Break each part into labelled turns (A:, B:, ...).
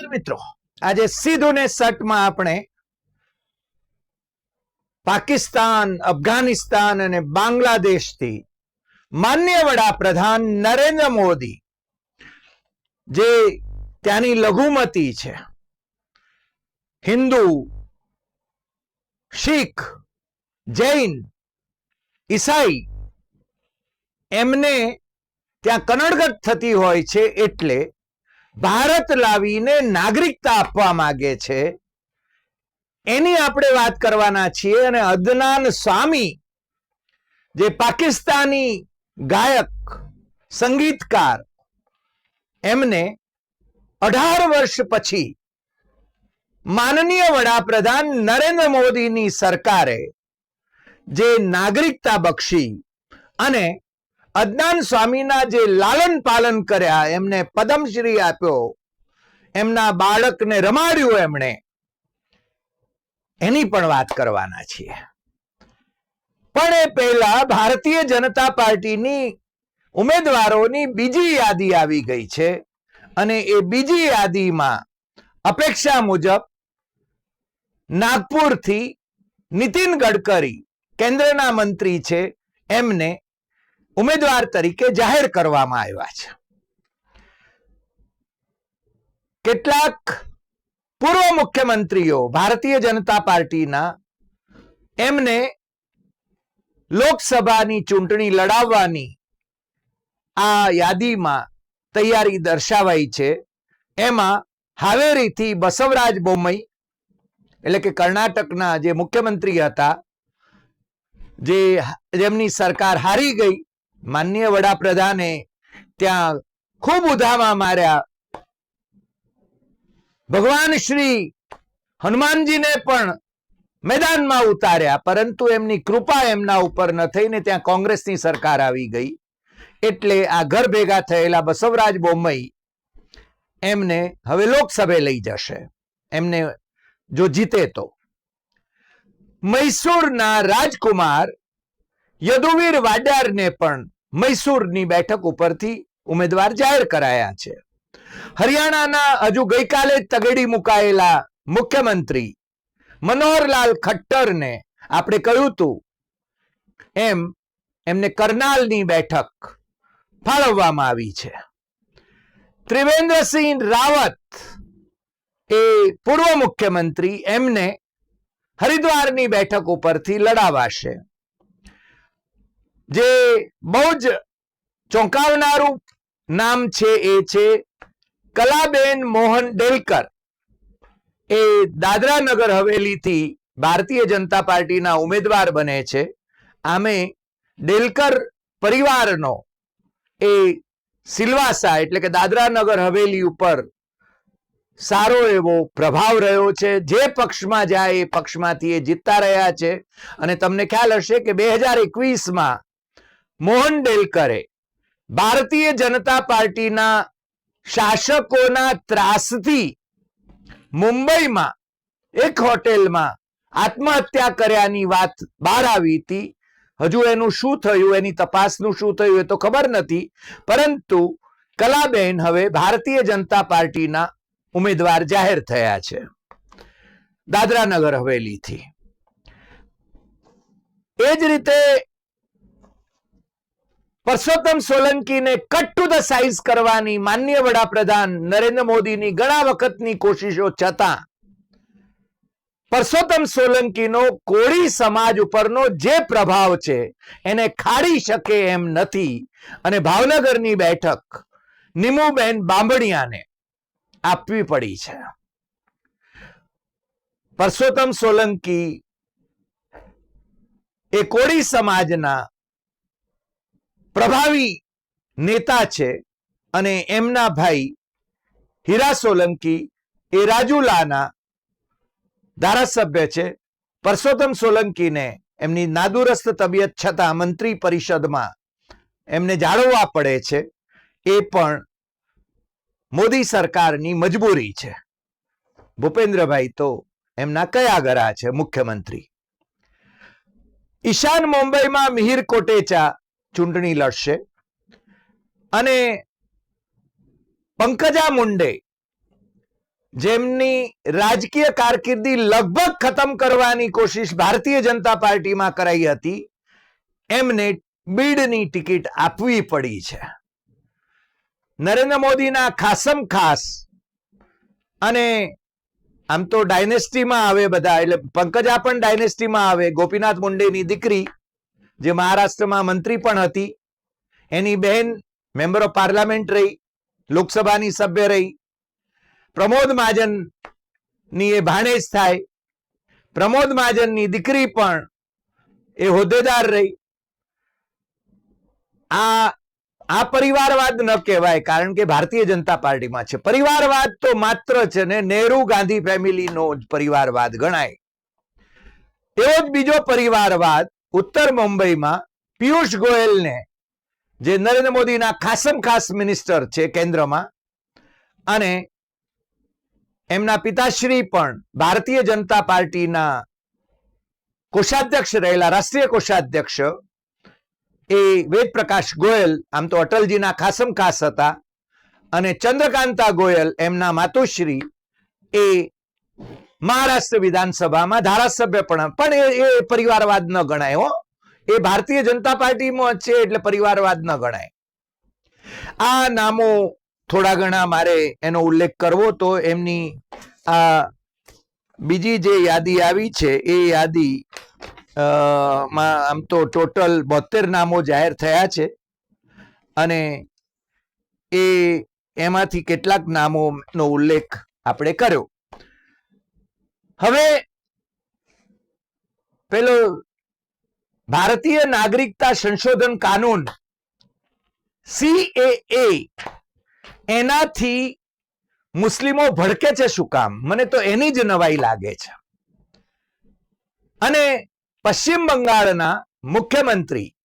A: મિત્રો, આજે સીધું ને સટમાં આપણે પાકિસ્તાન, અફઘાનિસ્તાન અને બાંગ્લાદેશથી માન્ય વડાપ્રધાન નરેન્દ્ર મોદી, જે ત્યાંની લઘુમતી છે, હિન્દુ, શીખ, જૈન, ઈસાઈ, એમને ત્યાં કનડગત થતી હોય છે એટલે ભારત લાવીને નાગરિકતા આપવા માંગે છે. એની આપણે વાત કરવાના છીએ અને અદનાન સ્વામી, જે પાકિસ્તાની ગાયક, સંગીતકાર, એમને અઢાર વર્ષ પછી માનનીય વડાપ્રધાન નરેન્દ્ર મોદીની સરકારે જે નાગરિકતા બક્ષી અને અદનાન સ્વામીના જે લાલન પાલન કર્યા, એમને પદ્મશ્રી આપ્યો. એમના બાળકને રમાડ્યું એમણે. એની પણ વાત કરવાના છીએ. પણ એ પહેલા ભારતીય જનતા પાર્ટીની ઉમેદવારોની બીજી યાદી આવી ગઈ છે અને એ બીજી યાદીમાં અપેક્ષા મુજબ નાગપુરથી નીતિન ગડકરી કેન્દ્રના મંત્રી છે એમને ઉમેદવાર તરીકે જાહેર કરવામાં આવ્યા છે. કેટલાક પૂર્વ મુખ્યમંત્રીઓ ભારતીય જનતા પાર્ટીના એમને લોકસભાની ચૂંટણી લડાવવાની આ યાદીમાં તૈયારી દર્શાવાઈ છે. એમાં હાવેરીથી બસવરાજ બોમઈ એટલે કે કર્ણાટકના જે મુખ્યમંત્રી હતા, જે જેમની સરકાર હારી ગઈ માનનીય વડાપ્રધાને ત્યાં ખૂબ ઉધામા માર્યા. ભગવાન શ્રી હનુમાનજીને પણ મેદાનમાં ઉતાર્યા, પરંતુ એમની કૃપા એમના ઉપર ન થઈને ત્યાં કોંગ્રેસની સરકાર આવી ગઈ. એટલે આ ઘર ભેગા થયેલા બસવરાજ બોમ્મઈ એમને હવે લોકસભે લઈ જશે. એમને જો જીતે તો. મૈસૂરના રાજકુમાર યદુવીર વાડ્યારને પણ મૈસૂરની બેઠક ઉપરથી ઉમેદવાર જાહેર કરાયા છે. હરિયાણાના હજુ ગઈકાલે તગડી મુકાયેલા મુખ્યમંત્રી મનોહરલાલ ખટ્ટરને આપણે કહ્યું હતું એમ એમને કરનાલની બેઠક ફાળવવામાં આવી છે. ત્રિવેન્દ્રસિંહ રાવત એ પૂર્વ મુખ્યમંત્રી એમને હરિદ્વારની બેઠક ઉપરથી લડાવાશે. જે બહુ જ ચોંકાવનારું નામ છે એ છે કલાબેન મોહન ડેલકર. એ દાદરા નગર હવેલીથી ભારતીય જનતા પાર્ટીના ઉમેદવાર બને છે. આમે ડેલકર પરિવારનો એ સિલવાસા એટલે કે દાદરા નગર હવેલી ઉપર સારો એવો પ્રભાવ રહ્યો છે. જે પક્ષમાં જાય એ પક્ષમાંથી એ જીતતા રહ્યા છે. અને તમને ખ્યાલ હશે કે બે હજાર એકવીસમાં મોહન ડેલકરે ભારતીય જનતા પાર્ટીના શાસકોના ત્રાસથી મુંબઈમાં એક હોટેલમાં આત્મહત્યા કર્યાની વાત બહાર આવી હતી. હજુ એનું શું થયું, એની તપાસનું શું થયું એ તો ખબર નથી. પરંતુ કલાબેન હવે ભારતીય જનતા પાર્ટીના ઉમેદવાર જાહેર થયા છે. દાદરા નગર હવેલીથી. એ જ રીતે પરસોત્તમ સોલંકીને કટ ટુ ધ સાઇઝ કરવાની માન્ય વડાપ્રધાન નરેન્દ્ર મોદીની ઘણા વખતની કોશિશો છતાં પરસોત્તમ સોલંકીનો કોળી સમાજ ઉપરનો જે પ્રભાવ છે, એને ખાડી શકે એમ નથી. અને ભાવનગરની બેઠક નિમુબેન બાંભણિયાને આપવી પડી છે. પરસોત્તમ સોલંકી એ કોળી સમાજના પ્રભાવી નેતા છે અને એમના ભાઈ હીરા સોલંકી એ રાજુલાના ધારાસભ્ય છે. પરસોત્તમ સોલંકીને એમની નાદુરસ્ત તબિયત છતાં મંત્રી પરિષદમાં એમને જાળવવા પડે છે. એ પણ મોદી સરકારની મજબૂરી છે. ભૂપેન્દ્રભાઈ તો એમના કયા ગરા છે, મુખ્યમંત્રી? ઈશાન મુંબઈમાં મિહિર કોટેચા ચૂંટણી લડશે. અને પંકજા મુંડે જેમની રાજકીય કારકિર્દી લગભગ ખતમ કરવાની કોશિશ ભારતીય જનતા પાર્ટીમાં કરાઈ હતી, એમને બીડની ટિકિટ આપવી પડી છે. નરેન્દ્ર મોદીના ખાસમ ખાસ અને આમ તો ડાયનેસ્ટીમાં આવે બધા, એટલે પંકજા પણ ડાયનેસ્ટીમાં આવે, ગોપીનાથ મુંડેની દીકરી જે મહારાષ્ટ્રમાં મંત્રી પણ હતી. એની બહેન મેમ્બર ઓફ પાર્લામેન્ટ રહી, લોકસભાની સભ્ય રહી. પ્રમોદ મહાજનની એ ભાણેજ થાય. પ્રમોદ મહાજનની દીકરી પણ એ હોદ્દેદાર રહી. આ આ પરિવારવાદ ન કહેવાય, કારણ કે ભારતીય જનતા પાર્ટીમાં છે. પરિવારવાદ તો માત્ર છે ને નેહરુ ગાંધી ફેમિલીનો જ પરિવારવાદ ગણાય. એવો જ બીજો પરિવારવાદ ઉત્તર મુંબઈમાં પિયુષ ગોયલને જે નરેન્દ્ર મોદીના ખાસમ ખાસ મિનિસ્ટર છે કેન્દ્રમાં અને એમના પિતાશ્રી પણ ભારતીય જનતા પાર્ટીના કોષાધ્યક્ષ રહેલા, રાષ્ટ્રીય કોષાધ્યક્ષ એ વેદ પ્રકાશ ગોયલ, આમ તો અટલજીના ખાસમ ખાસ હતા અને ચંદ્રકાંતા ગોયલ, એમના માતુશ્રી એ મહારાષ્ટ્ર વિધાનસભામાં ધારાસભ્ય પણ પણ એ પરિવારવાદ ન ગણાય, હો. એ ભારતીય જનતા પાર્ટીમાં છે એટલે પરિવારવાદ ન ગણાય. આ નામો થોડા ઘણા મારે એનો ઉલ્લેખ કરવો તો એમની આ બીજી જે યાદી આવી છે, એ યાદી માં આમ તો ટોટલ બોતેર નામો જાહેર થયા છે. અને એ એમાંથી કેટલાક નામોનો ઉલ્લેખ આપણે કર્યો. હવે પેલો ભારતીય નાગરિકતા સંશોધન કાનૂન સીએએ એનાથી મુસ્લિમો ભડકે છે શું કામ? મને તો એની જ નવાઈ લાગે છે. અને પશ્ચિમ બંગાળના મુખ્યમંત્રી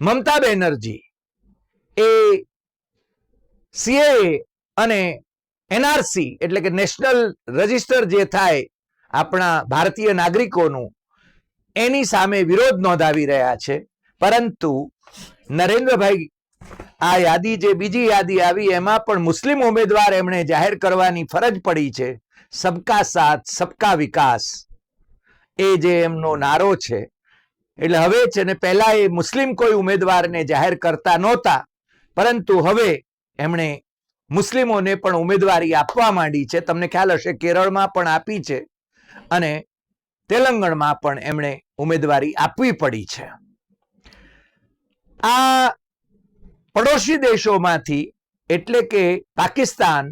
A: મમતા બેનર્જી એ સીએ અને એનઆરસી, એટલે કે નેશનલ રજિસ્ટર જે થાય આપણા ભારતીય નાગરિકોનું, એની સામે વિરોધ નોંધાવી રહ્યા છે. પરંતુ નરેન્દ્રભાઈ, આ યાદી જે બીજી યાદી આવી, એમાં પણ મુસ્લિમ ઉમેદવાર એમણે જાહેર કરવાની ફરજ પડી છે. સબકા સાથ, સબકા વિકાસ. એ જે એમનો નારો છે. એટલે હવે છે ને પહેલા એ મુસ્લિમ કોઈ ઉમેદવારને જાહેર કરતા નહોતા. પરંતુ હવે એમણે મુસ્લિમોને પણ ઉમેદવારી આપવા માંડી છે. તમને ખ્યાલ હશે, કેરળમાં પણ આપી છે અને તેલંગણમાં પણ એમણે ઉમેદવારી આપવી પડી છે. આ પડોશી દેશોમાંથી એટલે કે પાકિસ્તાન,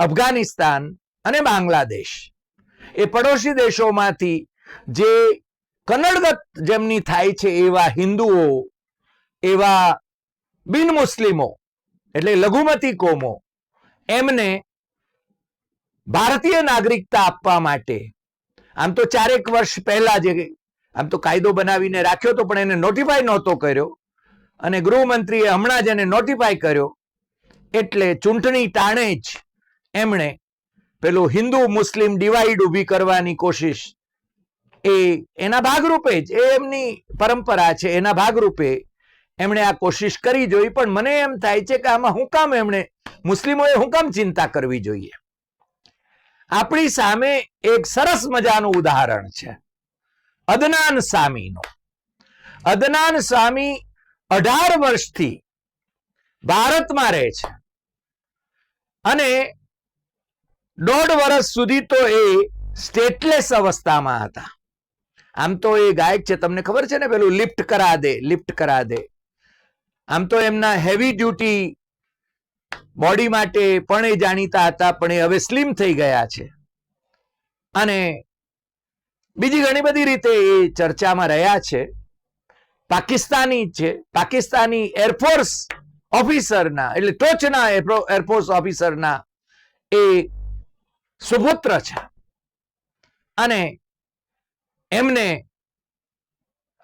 A: અફઘાનિસ્તાન અને બાંગ્લાદેશ, એ પડોશી દેશોમાંથી જે કન્નડગત જેમની થાય છે એવા હિન્દુઓ, એવા બિન મુસ્લિમો, એટલે લઘુમતી કોમો એમને ભારતીય નાગરિકતા આપવા માટે. આમ તો ચારેક વર્ષ પહેલા જે આમ તો કાયદો બનાવીને રાખ્યો તો પણ એને નોટિફાય નહોતો કર્યો. અને ગૃહમંત્રીએ હમણાં જ એને નોટિફાય કર્યો. એટલે ચૂંટણી ટાણે જ એમણે પેલું હિન્દુ મુસ્લિમ ડિવાઈડ ઊભી કરવાની કોશિશ. એ એના ભાગરૂપે જ, એ એમની પરંપરા છે, એના ભાગરૂપે એમણે આ કોશિશ કરી જોઈ, પણ મને એમ થાય છે કે આમાં હું કામ એમણે, મુસ્લિમોએ હું કામ ચિંતા કરવી જોઈએ? આપણી સામે એક સરસ મજાનું ઉદાહરણ છે. અદનાન સામીનું. અદનાન સામી અઢાર વર્ષથી ભારતમાં રહે છે. અને દોઢ વર્ષ સુધી તો એ સ્ટેટલેસ અવસ્થામાં હતા. આમ તો એ ગાયક છે, તમને ખબર છે ને પેલું લિફ્ટ કરા દે લિફ્ટ કરા દે. આમ તો એમના હેવી ડ્યુટી બોડી માટે પણ એ જાણીતા હતા, પણ એ હવે સ્લિમ થઈ ગયા છે. અને બીજી ઘણી બધી રીતે એ ચર્ચામાં રહ્યા છે. પાકિસ્તાની છે, પાકિસ્તાની એરફોર્સ ઓફિસરના એટલે ટોચના એરફોર્સ ઓફિસરના એ સુપુત્ર છે. અને એમને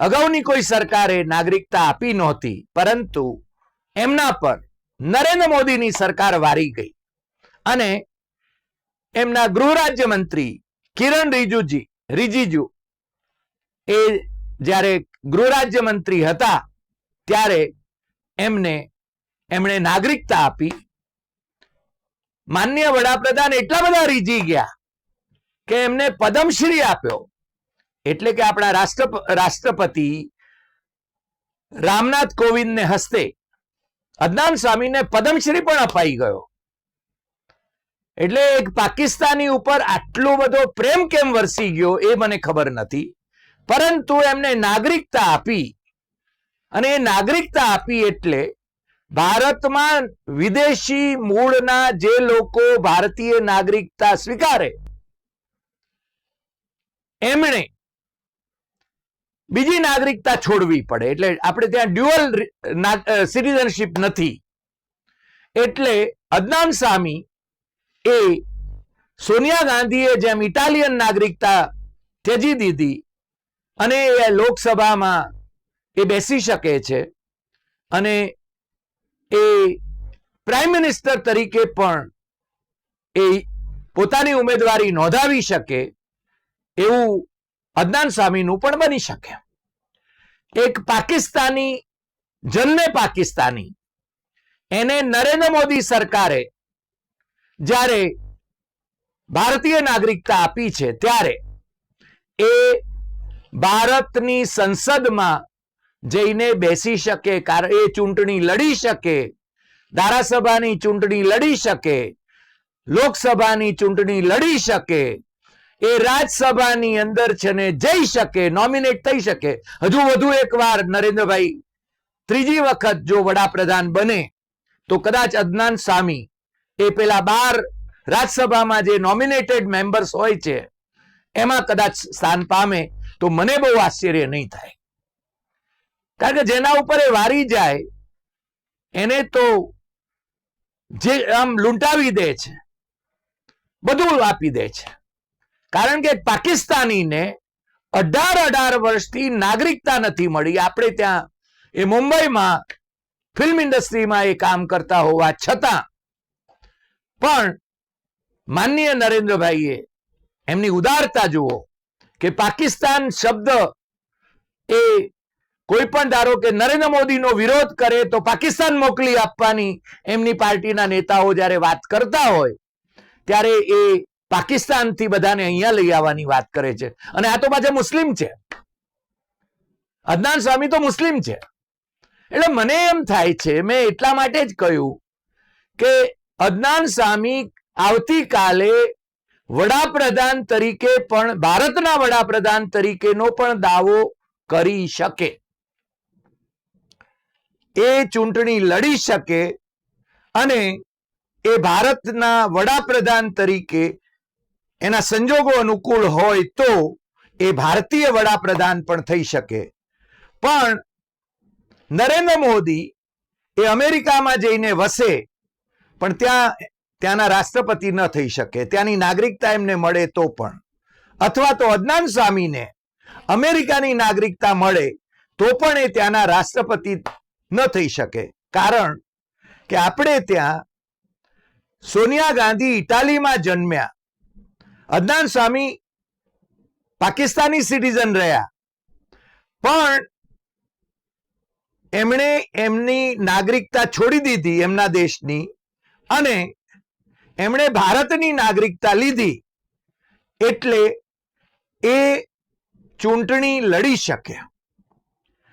A: અગાઉની કોઈ સરકારે નાગરિકતા આપી નહોતી, પરંતુ એમના પર નરેન્દ્ર મોદીની સરકાર વારી ગઈ. અને એમના ગૃહ રાજ્યમંત્રી કિરણ રિજુજી, રિજિજુ, એ જ્યારે ગૃહ રાજ્યમંત્રી હતા, ત્યારે એમને, એમણે નાગરિકતા આપી. માન્ય વડાપ્રધાન એટલા બધા રીજી ગયા કે એમને પદ્મશ્રી આપ્યો. એટલે કે આપણા રાષ્ટ્ર રાષ્ટ્રપતિ રામનાથ કોવિંદને હસ્તે અદનાન સ્વામીને પદ્મશ્રી પણ અપાઈ ગયો. એટલે એક પાકિસ્તાની ઉપર આટલો બધો પ્રેમ કેમ વરસી ગયો એ મને ખબર નથી. પરંતુ એમને નાગરિકતા આપી અને એ નાગરિકતા આપી એટલે ભારતમાં વિદેશી મૂળના જે લોકો ભારતીય નાગરિકતા સ્વીકારે, એમણે બીજી નાગરિકતા છોડવી પડે. એટલે આપણે ત્યાં ડ્યુઅલ સિટીઝનશીપ નથી. એટલે અદનાન સામી એ સોનિયા ગાંધીએ જેમ ઇટાલિયન નાગરિકતા ત્યજી દીધી અને એ લોકસભામાં એ બેસી શકે છે અને એ પ્રાઇમ મિનિસ્ટર તરીકે પણ એ પોતાની ઉમેદવારી નોંધાવી શકે એવું અદનાન સામીનું પણ બની શકે. એક પાકિસ્તાની જન્મે પાકિસ્તાની, એને નરેન્દ્ર મોદી સરકારે જ્યારે ભારતીય નાગરિકતા આપી છે, ત્યારે એ ભારતની સંસદમાં જઈને બેસી શકે કારણ એ ચૂંટણી લડી શકે, ધારાસભાની ચૂંટણી લડી શકે, લોકસભાની ચૂંટણી લડી શકે એ રાજ્યસભાની અંદર છે ને જઈ શકે નોમિનેટ થઈ શકે. હજુ વધુ એકવાર નરેન્દ્રભાઈ, ત્રીજી વખત જો વડાપ્રધાન બને, તો કદાચ અદનાન સામી એ પેલા બાર રાજ્યસભામાં જે નોમિનેટેડ મેમ્બર્સ હોય છે, એમાં કદાચ સ્થાન પામે, તો મને બહુ આશ્ચર્ય નહીં થાય. કારણ કે જેના ઉપર એ વારી જાય, એને તો જે આમ લૂંટાવી દે છે, બધું આપી દે છે. કારણ કે પાકિસ્તાનીને અઢાર અઢાર વર્ષથી નાગરિકતા નથી મળી. આપણે ત્યાં એ મુંબઈમાં ફિલ્મ ઇન્ડસ્ટ્રીમાં એ કામ કરતા હોવા છતાં પણ માનનીય નરેન્દ્રભાઈએ એમની ઉદારતા જુઓ કે પાકિસ્તાન શબ્દ એ કોઈ પણ ધારો કે નરેન્દ્ર મોદીનો વિરોધ કરે તો પાકિસ્તાન મોકલી આપવાની એમની પાર્ટીના નેતાઓ જ્યારે વાત કરતા હોય, ત્યારે એ પાકિસ્તાનથી બધાને અહીંયા લઈ આવવાની વાત કરે છે. અને આ તો પાછા મુસ્લિમ છે. અદનાન સ્વામી તો મુસ્લિમ છે. એટલે મને એમ થાય છે, મેં એટલા માટે જ કહ્યું કે અદનાન સ્વામી આવતીકાલે વડાપ્રધાન તરીકે પણ, ભારતના વડાપ્રધાન તરીકેનો પણ દાવો કરી શકે. એ ચૂંટણી લડી શકે અને એ ભારતના વડાપ્રધાન તરીકે એના સંજોગો અનુકૂળ હોય તો એ ભારતીય વડાપ્રધાન પણ થઈ શકે. પણ નરેન્દ્ર મોદી એ અમેરિકામાં જઈને વસે, પણ ત્યાં, ત્યાંના રાષ્ટ્રપતિ ન થઈ શકે. ત્યાંની નાગરિકતા એમને મળે તો પણ. અથવા તો અદનાન સ્વામીને અમેરિકાની નાગરિકતા મળે, તો પણ એ ત્યાંના રાષ્ટ્રપતિ ન થઈ શકે. કારણ કે આપણે ત્યાં સોનિયા ગાંધી ઇટાલીમાં જન્મ્યા. અદનાન સ્વામી પાકિસ્તાની સિટીઝન રહ્યા. પણ એમણે એમની નાગરિકતા છોડી દીધી એમના દેશની અને એમણે ભારતની નાગરિકતા લીધી એટલે એ ચૂંટણી લડી શકે.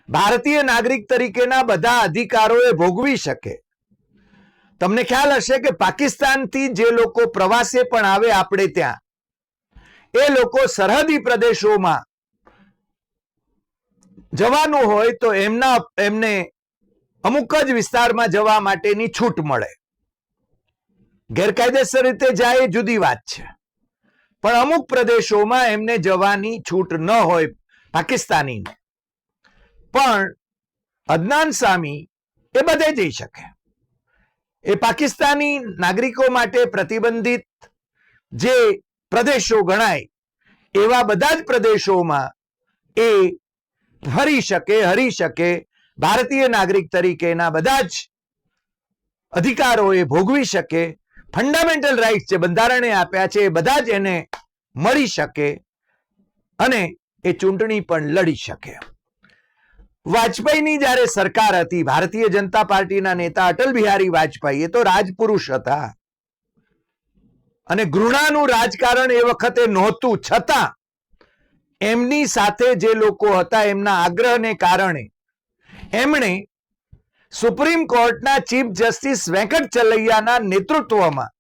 A: ભારતીય નાગરિક તરીકેના બધા અધિકારો એ ભોગવી શકે. તમને ખ્યાલ હશે કે પાકિસ્તાનથી જે લોકો પ્રવાસે પણ આવે આપણે ત્યાં એ લોકો સરહદી પ્રદેશોમાં જવાનું હોય તો એમના, એમને અમુક જ વિસ્તારમાં જવા માટેની છૂટ મળે. ગેરકાયદેસર રીતે જાય જુદી વાત છે. પણ અમુક પ્રદેશોમાં એમને જવાની છૂટ ન હોય પાકિસ્તાની પણ અદનાન સામી એ બધે જઈ શકે. એ પાકિસ્તાની નાગરિકો માટે પ્રતિબંધિત જે પ્રદેશો ગણાય. એવા બધા જ પ્રદેશોમાં એ ફરી શકે, હરી શકે. ભારતીય નાગરિક તરીકેના બધા જ અધિકારો એ ભોગવી શકે. ફંડામેન્ટલ રાઇટ્સ જે બંધારણે આપ્યા છે એ બધા જ એને મળી શકે અને એ ચૂંટણી પણ લડી શકે. વાજપેયીની જ્યારે સરકાર હતી, ભારતીય જનતા પાર્ટીના નેતા અટલ બિહારી વાજપેયી એ તો રાજપુરુષ હતા. અને ઘૃણાનું રાજકારણ એ વખતે નહોતું. છતાં એમની સાથે જે લોકો હતા એમના આગ્રહને કારણે એમણે સુપ્રીમ કોર્ટના ચીફ જસ્ટિસ વેંકટ ચલૈયાના નેતૃત્વમાં,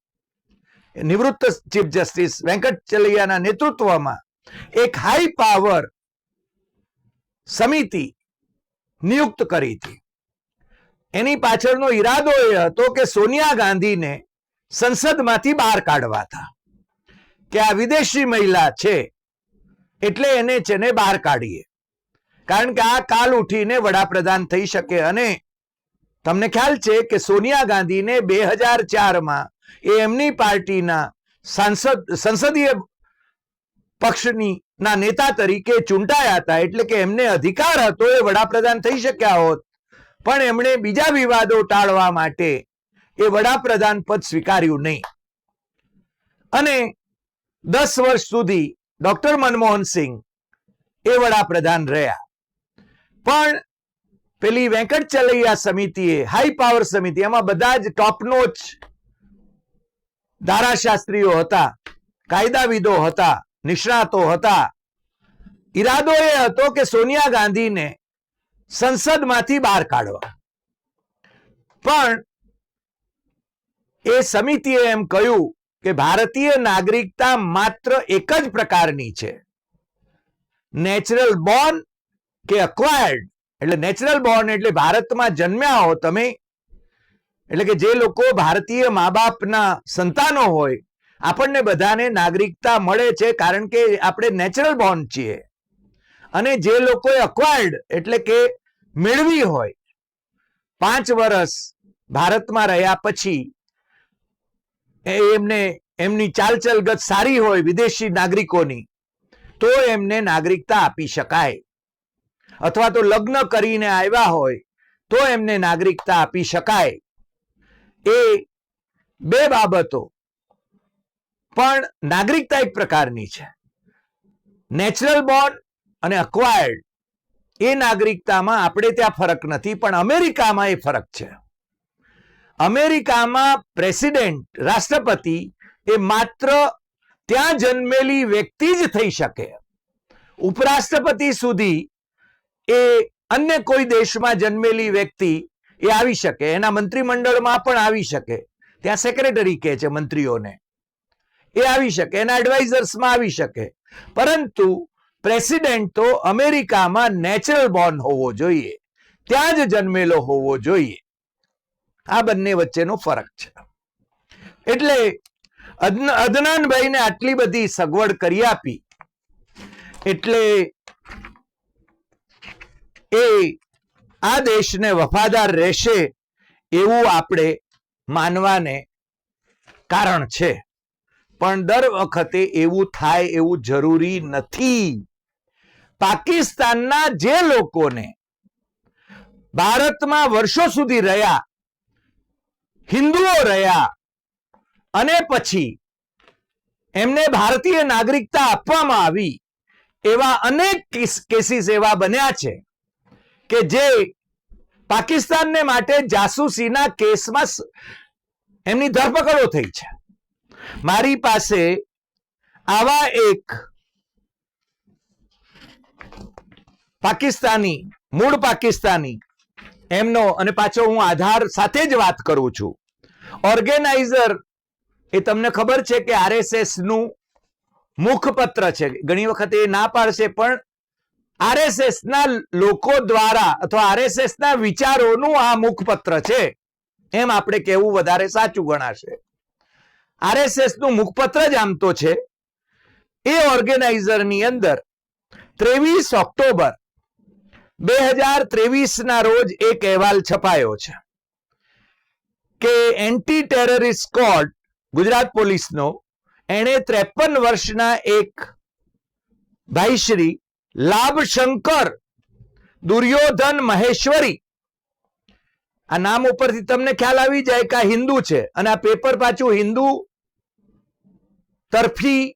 A: નિવૃત્ત ચીફ જસ્ટિસ વેંકટ ચલૈયાના નેતૃત્વમાં એક હાઈ પાવર સમિતિ નિયુક્ત કરી હતી. એની પાછળનો ઈરાદો એ હતો કે સોનિયા ગાંધીને સંસદમાંથી બહાર કાઢવા હતા કે આ વિદેશી મહિલા છે, એટલે એને છે ને બહાર કાઢીએ. કારણ કે આ કાલ ઉઠીને વડાપ્રધાન થઈ શકે અને તમને ખ્યાલ છે કે સોનિયા ગાંધીને બે હજાર ચારમાં એ એમની પાર્ટીના સાંસદ, સંસદીય પક્ષની ના નેતા તરીકે ચૂંટાયા હતા, એટલે કે એમને અધિકાર હતો એ વડાપ્રધાન થઈ શક્યા હોત. પણ એમણે બીજા વિવાદો ટાળવા માટે એ વડાપ્રધાન પદ સ્વીકાર્યું નહીં. અને દસ વર્ષ સુધી ડોક્ટર મનમોહન સિંહ એ વડાપ્રધાન રહ્યા. પણ પેલી વેંકટ ચલૈયા સમિતિએ હાઈ પાવર સમિતિ, એમાં બધા જ ટોપનોચ ધારાશાસ્ત્રીઓ હતા, કાયદાવિદો હતા, નિષ્ણાતો હતા. ઈરાદો એ હતો કે સોનિયા ગાંધીને સંસદમાંથી બહાર કાઢવા. પણ એ સમિતિએ એમ કહ્યું કે ભારતીય નાગરિકતા માત્ર એક જ પ્રકારની છે. નેચરલ બોર્ન કે અક્વાયર્ડ. એટલે નેચરલ બોર્ન એટલે ભારતમાં જન્મ્યા હો તમે. એટલે કે જે લોકો ભારતીય મા બાપના સંતાનો હોય, આપણને બધાને નાગરિકતા મળે છે કારણ કે આપણે નેચરલ બોર્ન છીએ. અને જે લોકોએ અક્વાયર્ડ એટલે કે મેળવી હોય, પાંચ વર્ષ ભારતમાં રહ્યા પછી એમને, એમની ચાલચલગત સારી હોય વિદેશી નાગરિકોની, તો એમને નાગરિકતા આપી શકાય. અથવા તો લગ્ન કરીને આવ્યા હોય, તો એમને નાગરિકતા આપી શકાય. એ બે બાબતો. પણ નાગરિકતા એક પ્રકારની છે. નેચરલ બોર્ન અને અક્વાયર્ડ એ નાગરિકતામાં આપણે ત્યાં ફરક નથી, પણ અમેરિકામાં એ ફરક છે. અમેરિકામાં પ્રેસિડેન્ટ, રાષ્ટ્રપતિ એ માત્ર ત્યાં જન્મેલી વ્યક્તિ જ થઈ શકે. ઉપરાષ્ટ્રપતિ સુધી એ અન્ય કોઈ દેશમાં જન્મેલી વ્યક્તિ એ આવી શકે, એના મંત્રીમંડળમાં પણ આવી શકે. ત્યાં સેક્રેટરી કહે છે મંત્રીઓને. એ આવી શકે, એના એડવાઇઝર્સમાં આવી શકે. પરંતુ પ્રેસિડેન્ટ તો અમેરિકામાં નેચરલ બોર્ન હોવો જોઈએ. ત્યાં જ જન્મેલો હોવો જોઈએ. આ બંને વચ્ચેનો ફરક છે. એટલે અદન- અદનાનભાઈને આટલી બધી સગવડ કરી આપી, એટલે એ આ દેશને વફાદાર રહેશે એવું આપણે માનવાને કારણ છે. પણ દર વખતે એવું થાય એવું જરૂરી નથી. પાકિસ્તાનના જે લોકોને ભારતમાં વર્ષો સુધી રહ્યા હિન્દુઓ રહ્યા. અને પછી એમને ભારતીય નાગરિકતા આપવામાં આવી એવા અનેક કેસીસ એવા બન્યા છે કે જે પાકિસ્તાનને માટે જાસૂસીના કેસમાં એમની ધરપકડો થઈ છે. મારી પાસે આવા એક પાકિસ્તાની, મૂળ પાકિસ્તાની એમનો અને પાછો હું આધાર સાથે જ વાત કરું છું. ઓર્ગેનાઇઝર એ તમને ખબર છે કે આરએસએસનું મુખપત્ર છે. ઘણી વખત એ ના પાડશે, પણ આરએસએસ ના લોકો દ્વારા અથવા આરએસએસ ના વિચારોનું આ મુખપત્ર છે. એમ આપણે કહેવું વધારે સાચું ગણાશે. આરએસએસનું મુખપત્ર જ આમ તો છે. એ ઓર્ગેનાઇઝરની અંદર ત્રેવીસ ઓક્ટોબર બે હજાર ત્રેવીસ ના રોજ એક અહેવાલ છપાયો છે કે એન્ટી ટેરરિસ્ટ સ્કોડ ગુજરાત પોલીસનો, એણે ત્રેપન વર્ષના એક ભાઈશ્રી લાભશંકર દુર્યોધન મહેશ્વરી. આ નામ ઉપરથી તમને ખ્યાલ આવી જાય કે આ હિન્દુ છે અને આ પેપર પાછું હિન્દુ તરફી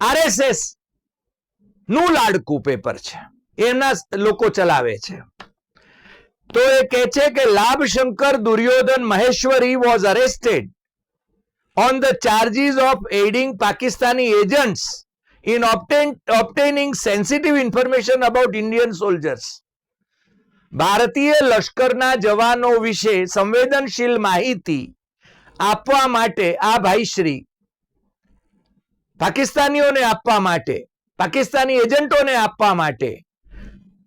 A: આરએસએસનું લાડકું પેપર છે. એમના લોકો ચલાવે છે તો એ કહે છે કે Labhshankar Duryodhan Maheshwari was arrested on the charges of aiding Pakistani agents in obtain, obtaining sensitive information about Indian soldiers. ભારતીય લશ્કરના જવાનો વિશે સંવેદનશીલ માહિતી આપવા માટે આ ભાઈશ્રી પાકિસ્તાનીઓને આપવા માટે પાકિસ્તાની એજન્ટોને આપવા માટે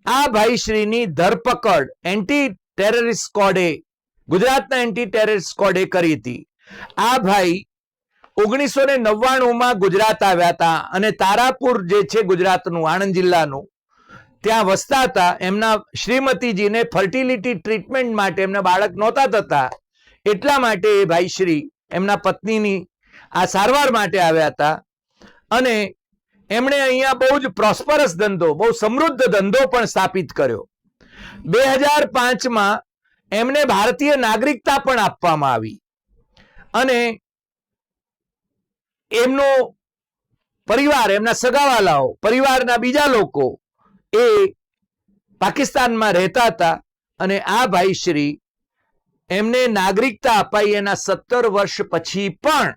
A: આ ભાઈશ્રીની ધરપકડ એન્ટી ટેરરિસ્ટ સ્કોડે ગુજરાતના એન્ટી ટેરરિસ્ટ સ્કોડે કરી હતી. આ ભાઈ ઓગણીસો ને નવ્વાણુંમાં ગુજરાત આવ્યા હતા અને તારાપુર જે છે ગુજરાતનું, આણંદ જિલ્લાનું, ત્યાં વસતા હતા. એમના શ્રીમતીજીને ફર્ટિલિટી ટ્રીટમેન્ટ માટે એમના બાળક નહોતા થતા. એટલા માટે એ ભાઈશ્રી એમના પત્નીની આ સારવાર માટે આવ્યા હતા. અને એમણે અહીંયા બહુ જ પ્રોસ્પરસ ધંધો, બહુ સમૃદ્ધ ધંધો પણ સ્થાપિત કર્યો. બે હજાર પાંચમાં એમને ભારતીય નાગરિકતા પણ આપવામાં આવી. અને એમનો પરિવાર, એમના સગાવાલાઓ, પરિવારના બીજા લોકો એ પાકિસ્તાનમાં રહેતા હતા અને આ ભાઈ શ્રી એમને નાગરિકતા અપાઈ એના સત્તર વર્ષ પછી પણ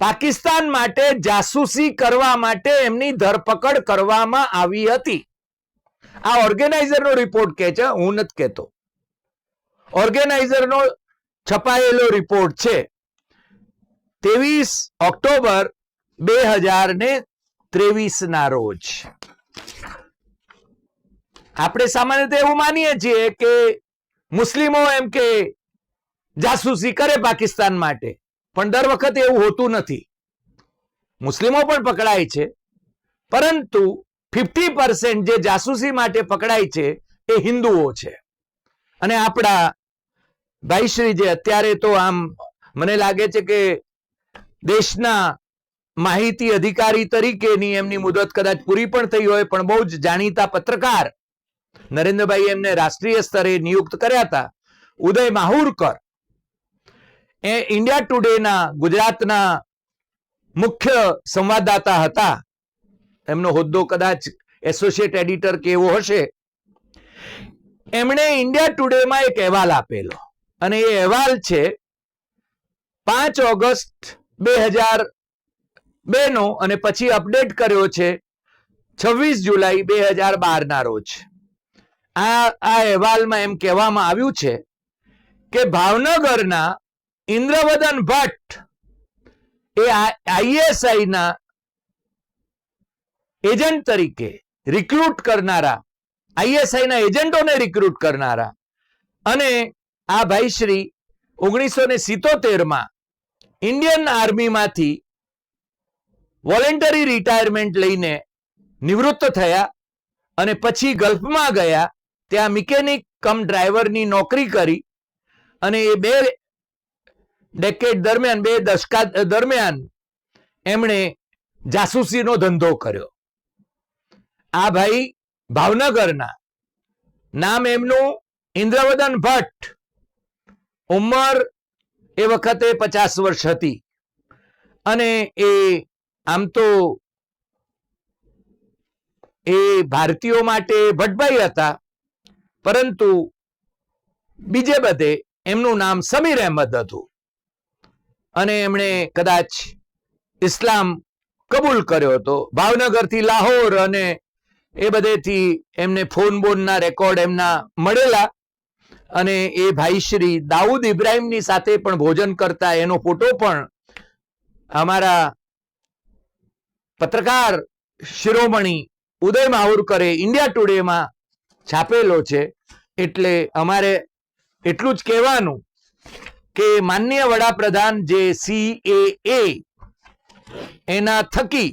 A: પાકિસ્તાન માટે જાસૂસી કરવા માટે એમની ધરપકડ કરવામાં આવી હતી. આ ઓર્ગેનાઇઝરનો રિપોર્ટ કે છે, હું નથી કહેતો. ઓર્ગેનાઇઝરનો છપાયેલો રિપોર્ટ છે. ત્રેવીસ ઓક્ટોબર બે હજાર ને ત્રેવીસના રોજ. આપણે સામાન્ય રીતે એવું માનીએ છીએ કે મુસ્લિમો એમ કે જાસૂસી કરે પાકિસ્તાન માટે. પણ દર વખતે એવું હોતું નથી. મુસ્લિમો પણ પકડાય છે. પરંતુ ફિફ્ટી પર્સન્ટ જે જાસૂસી માટે પકડાય છે એ હિન્દુઓ છે. અને આપણા ભાઈશ્રી જે અત્યારે તો આમ મને લાગે છે કે દેશના માહિતી અધિકારી તરીકેની એમની મુદત કદાચ પૂરી પણ થઈ હોય, પણ બહુ જ જાણીતા પત્રકાર નરેન્દ્રભાઈ એમને રાષ્ટ્રીય સ્તરે નિયુક્ત કર્યા હતા. ઉદય માહુરકર એ ઇન્ડિયા ટુડેના ગુજરાતના મુખ્ય સંવાદદાતા હતા. એમનો હોદ્દો કદાચ એસોસિએટ એડિટર કે એવો હશે? એમણે ઇન્ડિયા ટુડેમાં એક અહેવાલ આપેલો. અને એ અહેવાલ છે, પાંચ ઓગસ્ટ બે હજાર બે નો અને પછી અપડેટ કર્યો છે, છવ્વીસ જુલાઈ બે હજાર બારના રોજ. આ આ અહેવાલમાં એમ કહેવામાં આવ્યું છે કે ભાવનગરના ઇન્દ્રવદન ભટ્ટ એ આઈએસઆઈ ના એજન્ટ તરીકે રિક્રુટ કરનારા, આઈએસઆઈ ના એજન્ટોને રિક્રુટ કરનારા. અને આ ભાઈ શ્રી ઓગણીસો ને સિત્તોતેરમાં ઇન્ડિયન આર્મીમાંથી વોલેન્ટરી રિટાયરમેન્ટ લઈને નિવૃત્ત થયા અને પછી ગલ્ફમાં ગયા. ત્યાં મિકેનિક કમ ડ્રાઈવરની નોકરી કરી અને એ બે ડેકેડ દરમિયાન, બે દશકા દરમિયાન એમણે જાસૂસીનો ધંધો કર્યો. આ ભાઈ ભાવનગરના નામ એમનું ઇન્દ્રવદન ભટ્ટ. ઉંમર એ વખતે પચાસ વર્ષ હતી. અને એ આમ તો એ ભારતીયો માટે ભટ્ટભાઈ હતા. પરંતુ બીજે બધે એમનું નામ સમીર અહેમદ હતું. અને એમણે કદાચ ઇસ્લામ કબૂલ કર્યો હતો. ભાવનગરથી લાહોર અને એ બધેથી એમને ફોન બોનના રેકોર્ડ એમના મળેલા અને એ ભાઈ શ્રી દાઉદ ઇબ્રાહીમની સાથે પણ ભોજન કરતા એનો ફોટો પણ અમારા પત્રકાર શિરોમણી ઉદય માહુરકરે ઇન્ડિયા ટુડેમાં છાપેલો છે. એટલે અમારે એટલું જ કહેવાનું કે માનનીય વડાપ્રધાન જે સીએએ એના થકી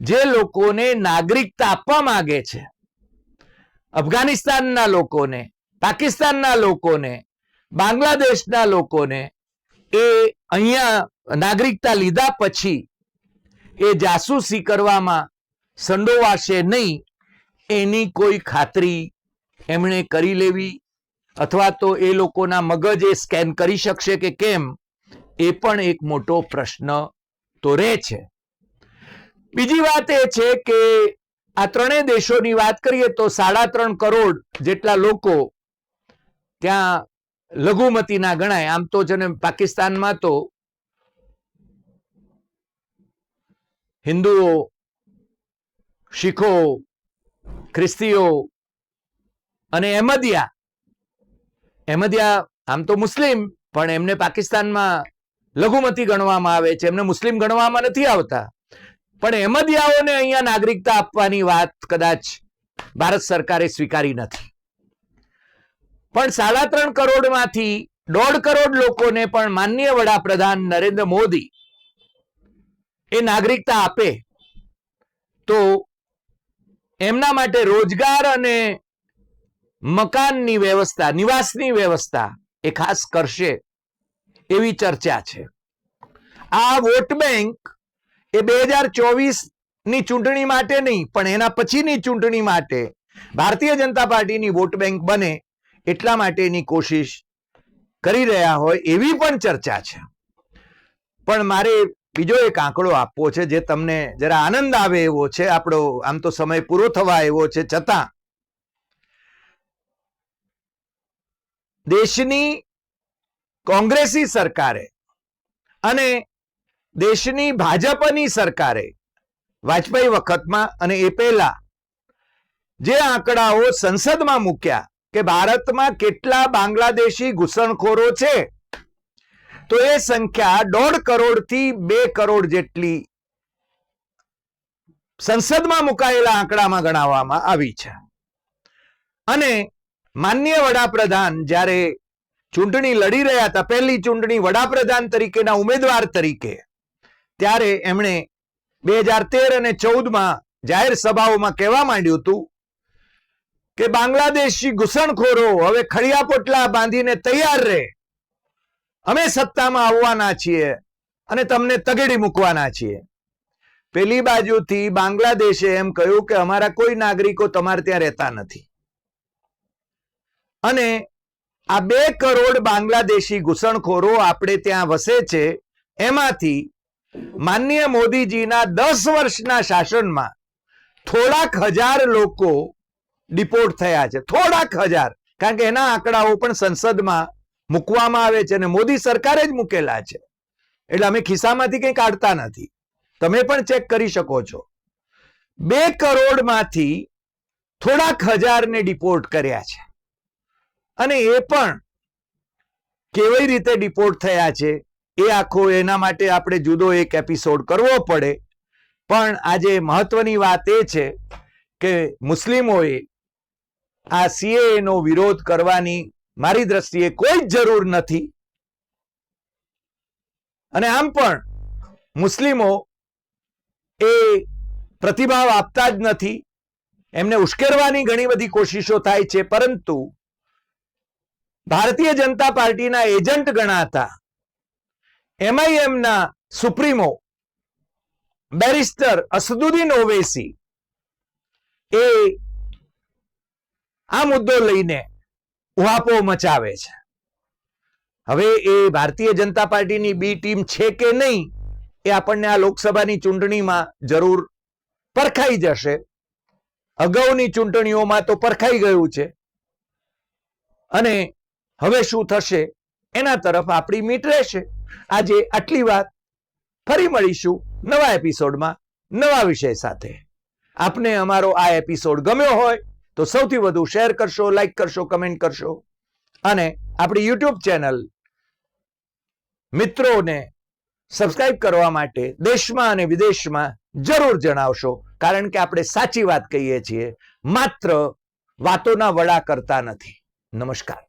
A: જે લોકોને નાગરિકતા આપવા માંગે છે, અફઘાનિસ્તાનના લોકોને, પાકિસ્તાનના લોકોને, બાંગ્લાદેશના લોકોને, એ અહીંયા નાગરિકતા લીધા પછી એ જાસૂસી કરવામાં સંડોવાશે નહીં, એની કોઈ ખાતરી એમણે કરી લેવી અથવા તો એ લોકોના મગજ એ સ્કેન કરી શકશે કે કેમ, એ પણ એક મોટો પ્રશ્ન તો રહે છે. બીજી વાત એ છે કે આ ત્રણેય દેશોની વાત કરીએ તો સાડા ત્રણ કરોડ જેટલા લોકો ત્યાં લઘુમતીના ગણાય. આમ તો જેને પાકિસ્તાનમાં તો હિન્દુઓ, શીખો, ખ્રિસ્તીઓ અને અહમદિયા અહેમદિયા આમ તો મુસ્લિમ, પણ એમને પાકિસ્તાનમાં લઘુમતી ગણવામાં આવે છે. એમને મુસ્લિમ ગણવામાં નથી આવતા. પણ અહેમદિયાઓને અહીંયા નાગરિકતા આપવાની વાત કદાચ ભારત સરકારે સ્વીકારી નથી. પણ સાડા ત્રણ કરોડમાંથી દોઢ કરોડ લોકોને પણ માનનીય વડાપ્રધાન નરેન્દ્ર મોદી એ નાગરિકતા આપે, તો એમના માટે રોજગાર અને મકાનની વ્યવસ્થા, નિવાસની વ્યવસ્થા એ ખાસ કરશે એવી ચર્ચા છે. આ વોટ બેંક એ બે હજાર ચોવીસની ચૂંટણી માટે નહીં, પણ એના પછીની ચૂંટણી માટે ભારતીય જનતા પાર્ટીની વોટ બેંક બને એટલા માટેની કોશિશ કરી રહ્યા હોય એવી પણ ચર્ચા છે. પણ મારે બીજો એક આંકડો આપવો છે જે તમને જરા આનંદ આવે એવો છે, આપણો આમ તો સમય પૂરો થવા એવો છે, છતાં દેશની કોંગ્રેસી સરકારે અને દેશની ભાજપની સરકારે વાજપેયી વખતમાં અને એ પહેલા જે આંકડાઓ સંસદમાં મૂક્યા કે ભારતમાં કેટલા બાંગ્લાદેશી ઘૂસણખોરો છે, તો એ સંખ્યા દોઢ કરોડથી બે કરોડ જેટલી સંસદમાં મુકાયેલા આંકડામાં ગણાવવામાં આવી છે. અને માન્ય વડાપ્રધાન જ્યારે ચૂંટણી લડી રહ્યા હતા, પહેલી ચૂંટણી વડાપ્રધાન તરીકેના ઉમેદવાર તરીકે, ત્યારે એમણે બે હજાર તેર અને ચૌદમાં જાહેર સભાઓમાં કહેવા માંડ્યું હતું કે બાંગ્લાદેશી ઘૂસણખોરો હવે ખડિયા પોટલા બાંધીને તૈયાર રહે. અમે સત્તામાં આવવાના છીએ અને તમને તગેડી મૂકવાના છીએ. પેલી બાજુથી બાંગ્લાદેશે એમ કહ્યું કે અમારા કોઈ નાગરિકો તમારે ત્યાં રહેતા નથી. અને આ બે કરોડ બાંગ્લાદેશી ઘૂસણખોરો આપણે ત્યાં વસે છે, એમાંથી માનનીય મોદીજીના દસ વર્ષના શાસનમાં થોડાક હજાર લોકો ડિપોર્ટ થયા છે, થોડાક હજાર. કારણ કે એના આંકડાઓ પણ સંસદમાં મૂકવામાં આવે છે અને મોદી સરકારે જ મૂકેલા છે. એટલે અમે ખિસ્સામાંથી કંઈ કાઢતા નથી. તમે પણ ચેક કરી શકો છો. બે કરોડમાંથી થોડાક હજારને ડિપોર્ટ કર્યા છે. અને એ પણ કેવી રીતે ડિપોર્ટ થયા છે, એ આખો એના માટે આપણે જુદો એક એપિસોડ કરવો પડે. પણ આજે મહત્વની વાત એ છે કે મુસ્લિમોએ આ સીએનો વિરોધ કરવાની મારી દ્રષ્ટિએ કોઈ જ જરૂર નથી. અને આમ પણ મુસ્લિમો એ પ્રતિભાવ આપતા જ નથી. એમને ઉશ્કેરવાની ઘણી બધી કોશિશો થાય છે, પરંતુ ભારતીય જનતા પાર્ટીના એજન્ટ ગણાતા એમઆઈએમના સુપ્રીમો, બેરિસ્ટર અસદુદ્દીન ઓવેસી એ આ મુદ્દો લઈને ઉહાપો મચાવે છે. હવે એ ભારતીય જનતા પાર્ટીની બી ટીમ છે કે નહીં એ આપણને આ લોકસભાની ચૂંટણીમાં જરૂર પરખાઈ જશે. અગાઉની ચૂંટણીઓમાં તો પરખાઈ ગયું છે. અને હવે શું થશે? એના તરફ આપણી મીટ રહેશે. આજે આટલી વાત. ફરી મળીશું નવા એપિસોડમાં નવા વિષય સાથે. આપને અમારો આ એપિસોડ ગમ્યો હોય તો સૌથી વધુ શેર કરશો, લાઈક કરશો, કમેન્ટ કરશો. અને આપણી યુટ્યુબ ચેનલ મિત્રોને સબસ્ક્રાઇબ કરવા માટે દેશમાં અને વિદેશમાં જરૂર જણાવશો. કારણ કે આપણે સાચી વાત કહીએ છીએ, માત્ર વાતોના વડા કરતા નથી. નમસ્કાર.